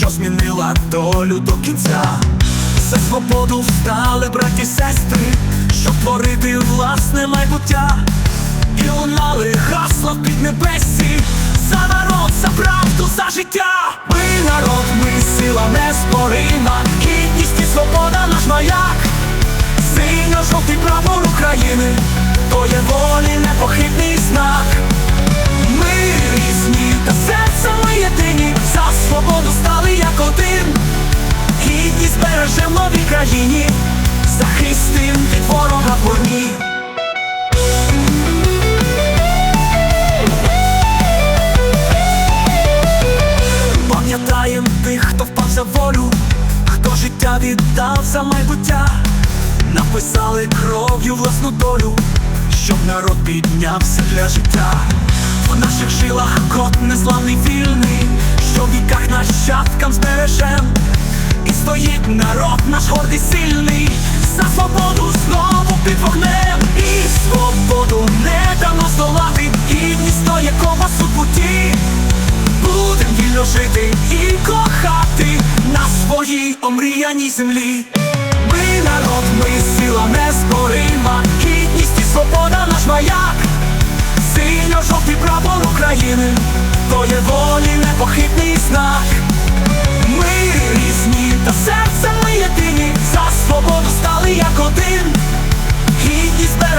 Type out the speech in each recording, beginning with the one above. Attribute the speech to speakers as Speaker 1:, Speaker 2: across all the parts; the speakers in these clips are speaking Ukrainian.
Speaker 1: що змінила долю до кінця. За свободу встали браті сестри, щоб творити власне майбуття. І лунали гасла в піднебесі За народ, за правду, за життя Ми народ, ми сила неспорима Гідність і свобода наш маяк Синьо-жовтий прапор України країні Захистим від ворога в вогні Пам'ятаєм тих, хто впав за волю, хто життя віддав за майбуття, написали кров'ю власну долю, щоб народ піднявся для життя. В наших жилах кот незламний вільний, що в віках нащадкам збережем. І стоїть народ наш гордий сильний, за свободу знову під вогнем. І свободу не дано здолати, гідність то є компас у путі. Будем вільно жити і кохати на своїй омріяній землі. Ми народ, ми сила неспорима, гідність і свобода наш маяк, синьо-жовтий прапор України, то є волі непохитний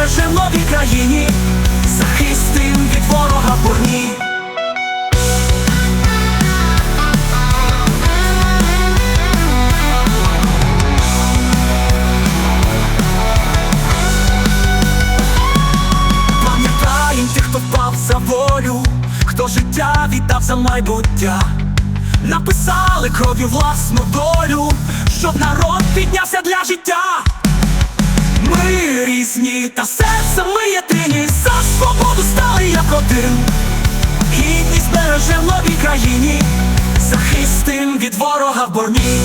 Speaker 1: Гідність бережем новій країні, захистим від ворога бурні. Пам'ятаєм тих, хто впав за волю, хто життя віддав за майбуття, написали кров'ю власну долю, щоб народ піднявся для життя. Ми різні, та серце ми єдині, за свободу стали як один. Гідність бережем новій країні, захистим від ворога в борні.